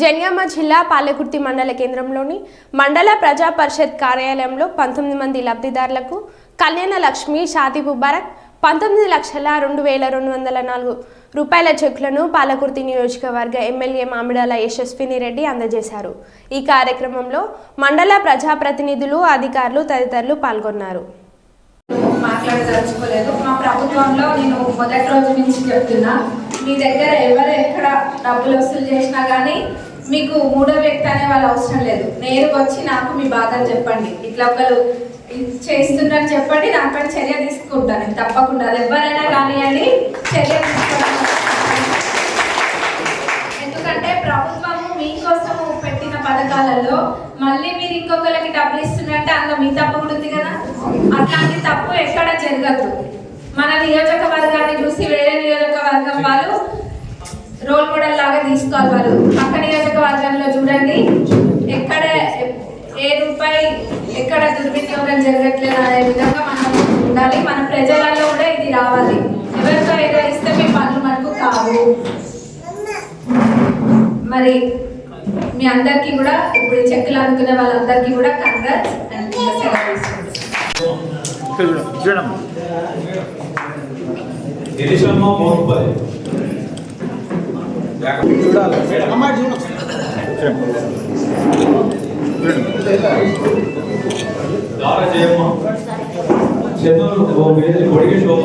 జనియామ జిల్లా పాలకుర్తి మండల కేంద్రంలోని మండల ప్రజా పరిషత్ కార్యాలయంలో పంతొమ్మిది మంది లబ్ధిదారులకు కళ్యాణ లక్ష్మి షాది ముబారక్ పంతొమ్మిది లక్షల రెండు వేల రెండు వందల నాలుగు రూపాయల చెక్కులను పాలకుర్తి నియోజకవర్గ ఎమ్మెల్యే మామిడాల యశస్విని రెడ్డి అందజేశారు. ఈ కార్యక్రమంలో మండల ప్రజాప్రతినిధులు అధికారులు తదితరులు పాల్గొన్నారు. మాట్లాడదలుచుకోలేదు మా ప్రభుత్వంలో నేను మొదటి రోజు నుంచి చెప్తున్నా మీ దగ్గర ఎవరు ఎక్కడ డబ్బులు వసూలు చేసినా కానీ మీకు మూడో వ్యక్తి అనే వాళ్ళు అవసరం లేదు. నేరుగా వచ్చి నాకు మీ బాధలు చెప్పండి. ఇట్లా ఒకరు చేస్తున్నారని చెప్పండి దానిపై చర్య తీసుకుంటాను నేను తప్పకుండా అది ఎవరైనా కానివ్వండి చర్య తీసుకుంటాను ఎందుకంటే ప్రభుత్వము మీకోసము పెట్టిన పథకాలలో మళ్ళీ మీరు ఇంకొకరికి డబ్బులు ఇస్తున్నట్టే అందులో మీ తప్పు కూడా ఉంది కదా? అట్లాంటి తప్పు ఎక్కడ జరగదు. మన నియోజక వాళ్ళు రోల్ మోడల్ లాగా తీసుకోవాలి వాళ్ళు. పక్క నియోజకవర్గంలో చూడండి ఎక్కడ ఏ రూపాయి ఎక్కడ దుర్వినియోగం జరగట్లేదు అనే విధంగా మనం ఉండాలి. మన ప్రజలలో కూడా ఇది రావాలి. ఎవరితో ఏదో ఇస్తే మీ పనులు మనకు కావు. మరి మీ అందరికీ కూడా ఇప్పుడు చెక్కులు అనుకునే వాళ్ళందరికీ కూడా కంగ్రాట్స్ అండ్ సెలవు తీసుకుంటున్నాను. ఇక్కడ చూడం చూడమ్మా గిరీశమ్మ మోహన్పల్లి దార జయమ్మ. చంద్రుడు వేది కొడిగి శోభ.